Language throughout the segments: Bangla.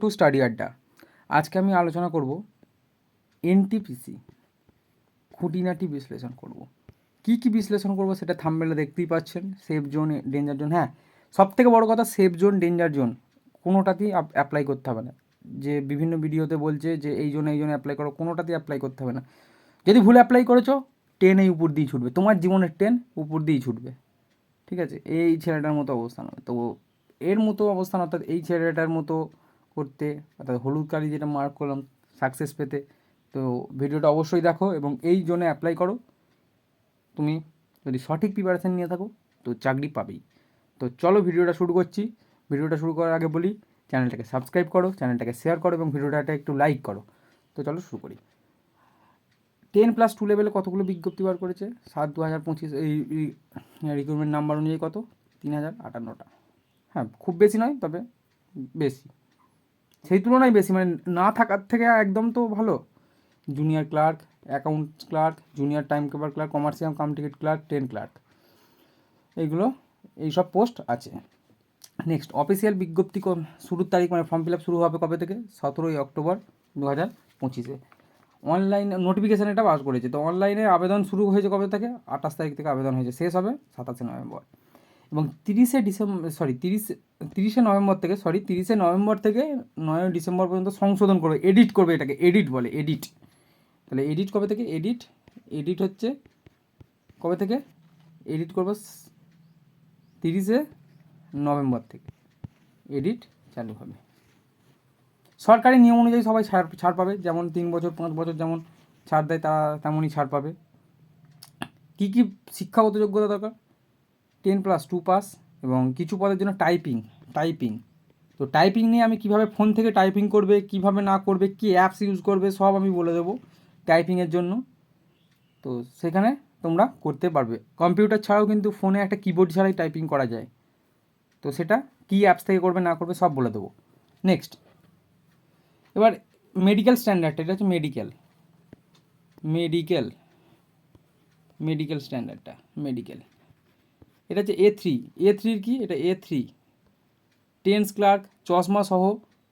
টু স্টাডি আড্ডা। আজকে আমি আলোচনা করব এনটিপিসি খুঁটিনাটি বিশ্লেষণ করব। কি কি বিশ্লেষণ করব সেটা থামবেলে দেখতেই পাচ্ছেন সেফ জোন ডেঞ্জার জোন হ্যাঁ সব থেকে বড় কথা সেফ জোন ডেঞ্জার জোন কোনোটাতেই অ্যাপ্লাই করতে হবে না। যে বিভিন্ন ভিডিওতে বলছে যে এই জন্য এই জন্য অ্যাপ্লাই করো, কোনোটাতেই অ্যাপ্লাই করতে হবে না। যদি ভুল অ্যাপ্লাই করেছ টেন এই উপর দিয়েই ছুটবে। তোমার জীবনের টেন উপর দিয়েই ছুটবে। ঠিক আছে? এই ছেলেটার মতো অবস্থান তো এর মতো অবস্থান, অর্থাৎ এই ছেলেটার মতো করতে অর্থাৎ হলুদ কালি যেটা মার্ক করলাম সাকসেস পেতে, তো ভিডিওটা অবশ্যই দেখো এবং এই জন্য অ্যাপ্লাই করো। তুমি যদি সঠিক প্রিপারেশান নিয়ে থাকো, তো চাকরি পাবেই। তো চলো ভিডিওটা শুরু করছি। ভিডিওটা শুরু করার আগে বলি, চ্যানেলটাকে সাবস্ক্রাইব করো, চ্যানেলটাকে শেয়ার করো এবং ভিডিওটা একটু লাইক করো। তো চলো শুরু করি। টেন প্লাস টু লেভেলে কতগুলো বিজ্ঞপ্তি বার করেছে? সাত দু হাজার পঁচিশ, এই রিক্রুটমেন্ট নাম্বার অনুযায়ী কত? তিন হাজার আটান্নটা। হ্যাঁ খুব বেশি নয়, তবে বেশি। সেই তুলনায় বেশি মানে না থাকার থেকে একদম তো ভালো। Junior clerk account clerk junior time keeper clerk commercial cum ticket clerk train clerk এইগুলো, এইসব পোস্ট আছে। নেক্সট অফিসিয়াল বিজ্ঞপ্তি শুরুর তারিখ মানে ফর্ম ফিল আপ শুরু হবে কবে থেকে? সতেরোই অক্টোবর দু হাজার পঁচিশে। অনলাইন নোটিফিকেশান এটা পাস করেছে। তো অনলাইনে আবেদন শুরু হয়েছে কবে থেকে? আঠাশ তারিখ থেকে আবেদন হয়েছে। শেষ হবে সাতাশে নভেম্বর। এবং তিরিশে ডিসেম্বর সরি তিরিশে তিরিশে নভেম্বর থেকে সরি তিরিশে নভেম্বর থেকে নয় ডিসেম্বর পর্যন্ত সংশোধন করবে এডিট করবে এটাকে এডিট বলে এডিট তাহলে এডিট কবে থেকে? এডিট এডিট হচ্ছে কবে থেকে? এডিট করব তিরিশে নভেম্বর থেকে। এডিট চালু হবে। সরকারি নিয়ম অনুযায়ী সবাই ছাড় ছাড় পাবে, যেমন তিন বছর, পাঁচ বছর যেমন ছাড় দেয়, তারা তেমনই ছাড় পাবে। কী কী শিক্ষাগত যোগ্যতা দরকার? টেন প্লাস টু পাস এবং কিছু পদের জন্য টাইপিং টাইপিং। তো টাইপিং নিয়ে আমি কীভাবে ফোন থেকে টাইপিং করবে, কীভাবে না করবে, কি অ্যাপস ইউজ করবে, সব আমি বলে দেবো টাইপিংয়ের জন্য। তো সেখানে তোমরা করতে পারবে। কম্পিউটার ছাড়াও কিন্তু ফোনে একটা কিবোর্ড ছাড়াই টাইপিং করা যায়। তো সেটা কী অ্যাপস থেকে করবে, না করবে, সব বলে দেবো। নেক্সট। এবার মেডিকেল স্ট্যান্ডার্ড, এটা হচ্ছে মেডিকেল। মেডিকেল মেডিকেল স্ট্যান্ডার্ডটা, মেডিকেল। এটা হচ্ছে এ থ্রি এ থ্রির কি? এটা এ থ্রি টেন্স ক্লার্ক চশমা সহ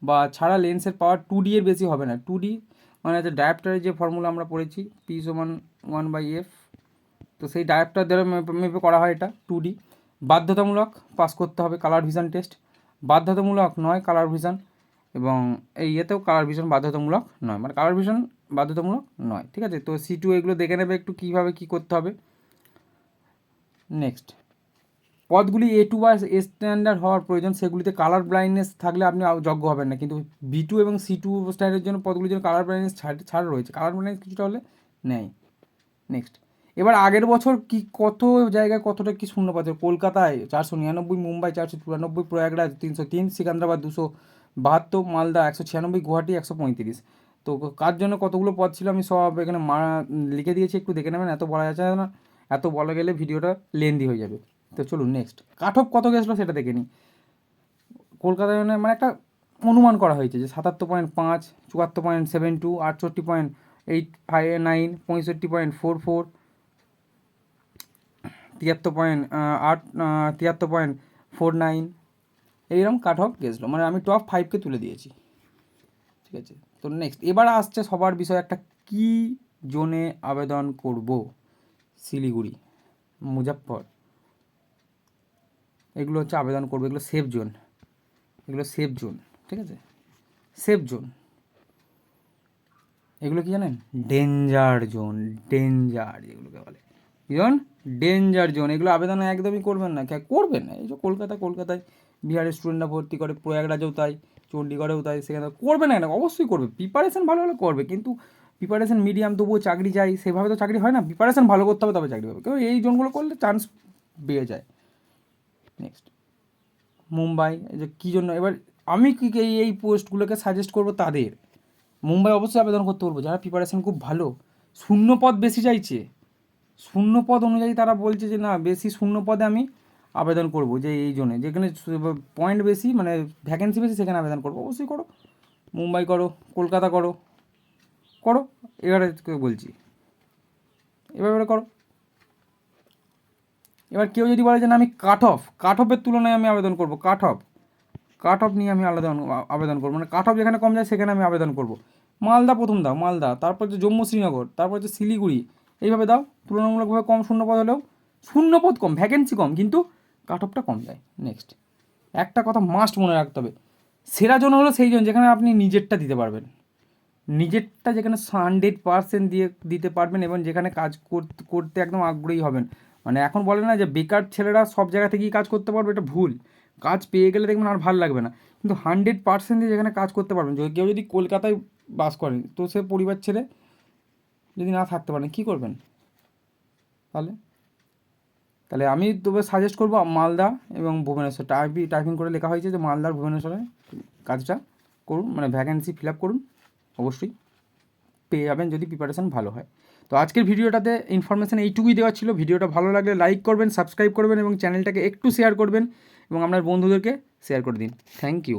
বা ছাড়া লেন্সের পাওয়ার টু ডি এর বেশি হবে না। টু ডি মানে হচ্ছে ডায়াপ্টারের যে ফর্মুলা আমরা পড়েছি পি সমান ওয়ান বাই এফ তো সেই ডায়াপ্টার দ্বারা মেপে করা হয় এটা টু ডি বাধ্যতামূলক পাস করতে হবে কালার ভিশন টেস্ট বাধ্যতামূলক নয় কালার ভিশন এবং এই ইয়েতেও কালার ভিশন বাধ্যতামূলক নয়। মানে কালার ভিশন বাধ্যতামূলক নয়, ঠিক আছে? তো সি টু এগুলো দেখে নেবে একটু কীভাবে কী করতে হবে। নেক্সট পদগুলি এ টু বা স্ট্যান্ডার্ড হওয়ার প্রয়োজন, সেগুলিতে কালার ব্লাইন্ডনেস থাকলে আপনি যোগ্য হবেন না। কিন্তু বি টু এবং সি টু স্ট্যান্ডার্ডের জন্য পদগুলির জন্য কালার ব্লাইন্ডনেস ছাড় ছাড় রয়েছে। কালার ব্লাইন্ডনেস কিছুটা হলে নেয় নেক্সট এবার আগের বছর কি, কত জায়গায় কতটা কি শূন্য পাচ্ছে? কলকাতায় চারশো নিরানব্বই, মুম্বাই চারশো চুরানব্বই, প্রয়াগরাজ তিনশো তিন, সিকান্দ্রাবাদ দুশো বাহাত্তর, মালদা একশো ছিয়ানব্বই, গুয়াহাটি একশো পঁয়ত্রিশ। তো কার জন্য কতগুলো পদ ছিল আমি সব এখানে মা লিখে দিয়েছি, একটু দেখে নেবেন, এত বলা যাচ্ছে না, এত বলা গেলে ভিডিওটা লেন্দি হয়ে যাবে। তো চলুন নেক্সট অফ কত গেছিল সেটা দেখে নিই কলকাতায় মানে মানে একটা অনুমান করা হয়েছে যে সাতাত্তর পয়েন্ট পাঁচ, চুয়াত্তর পয়েন্ট সেভেন টু আটষট্টি পয়েন্ট এইট ফাইভ নাইন পঁয়ষট্টি পয়েন্ট ফোর ফোর তিয়াত্তর পয়েন্ট আট তিয়াত্তর পয়েন্ট ফোর নাইন এইরকম কাট অফ গেছিল। মানে আমি টপ ফাইভকে তুলে দিয়েছি। ঠিক আছে? তো নেক্সট এবার আসছে সবার বিষয় একটা কি জোনে আবেদন করব? শিলিগুড়ি মুজাফর এগুলো হচ্ছে আবেদন করবে, এগুলো সেফ জোন এগুলো সেফ জোন ঠিক আছে? সেফ জোন এগুলো কি জানেন? ডেঞ্জার জোন ডেঞ্জার যেগুলোকে বলে। কি জোন? ডেঞ্জার জোন এগুলো আবেদন একদমই করবেন না। করবেন না। এই যে কলকাতা কলকাতায় বিহারের স্টুডেন্টরা ভর্তি করে, প্রয়াগরাজেও তাই, চণ্ডীগড়েও তাই, সেখানে করবে না কেন? অবশ্যই করবে। প্রিপারেশন ভালো হলে করবে, কিন্তু প্রিপারেশন মিডিয়াম তবুও চাকরি চাই, সেভাবে তো চাকরি হয় না। প্রিপারেশন ভালো করতে হবে, তবে চাকরি হবে কেউ এই জোনগুলো করলে চান্স বেড়ে যায়। নেক্সট মুম্বাই যে কী জন্য? এবার আমি কি এই এই পোস্টগুলোকে সাজেস্ট করব তাদের? মুম্বাই অবশ্যই আবেদন করতে বলব। যারা প্রিপারেশান খুব ভালো শূন্য পদ বেশি চাইছে শূন্য পদ অনুযায়ী তারা বলছে যে না, বেশি শূন্য পদে আমি আবেদন করব যে এই জন্যে। যেখানে পয়েন্ট বেশি মানে ভ্যাকেন্সি বেশি, সেখানে আবেদন করব। অবশ্যই করো। মুম্বাই করো, কলকাতা করো করো। এবারে বলছি। এবারে করো। এবার কেউ যদি বলে যে না, আমি কাট অফ কাট অফের তুলনায় আমি আবেদন করব কাট অফ কাট অফ নিয়ে আমি আলাদা আবেদন করব। মানে কাট অফ যেখানে কম যায়, সেখানে আমি আবেদন করব। মালদা প্রথম দাও, মালদা। তারপর হচ্ছে জম্মু শ্রীনগর, তারপর হচ্ছে শিলিগুড়ি। এইভাবে দাও, তুলনামূলকভাবে কম শূন্যপদ হলেও শূন্যপদ কম ভ্যাকেন্সি কম, কিন্তু কাট অফটা কম যায়। নেক্সট একটা কথা মাস্ট মনে রাখতে হবে। সেরা জন হলো সেই জন যেখানে আপনি নিজেরটা দিতে পারবেন। নিজেরটা যেখানে হান্ড্রেড পার্সেন্ট দিয়ে দিতে পারবেন এবং যেখানে কাজ করতে একদম আগ্রহী হবেন। মানে এখন বলে না যে বেকার ছেলেরা সব জায়গা থেকেই কাজ করতে পারবে, এটা ভুল। কাজ পেয়ে গেলে দেখবেন আর ভালো লাগবে না। কিন্তু হান্ড্রেড পার্সেন্ট যেখানে কাজ করতে পারবেন যদি কেউ যদি কলকাতায় বাস করেন তো সে পরিবার ছেড়ে যদি না থাকতে পারেন কী করবেন? তাহলে? তাহলে আমি তবে সাজেস্ট করব মালদা এবং ভুবনেশ্বর। টাইপি টাইপিং করে লেখা হয়েছে যে মালদার ভুবনেশ্বরে কাজটা করুন মানে ভ্যাকেন্সি ফিল আপ করুন, অবশ্যই। পেয়ে যাবেন যদি প্রিপারেশন ভালো হয়। তো আজকের ভিডিওটাতে ইনফরমেশান এইটুকুই দেওয়া ছিল। ভিডিওটা ভালো লাগলে লাইক করবেন সাবস্ক্রাইব করবেন এবং চ্যানেলটাকে একটু শেয়ার করবেন এবং আপনার বন্ধুদেরকে শেয়ার করে দিন। Thank you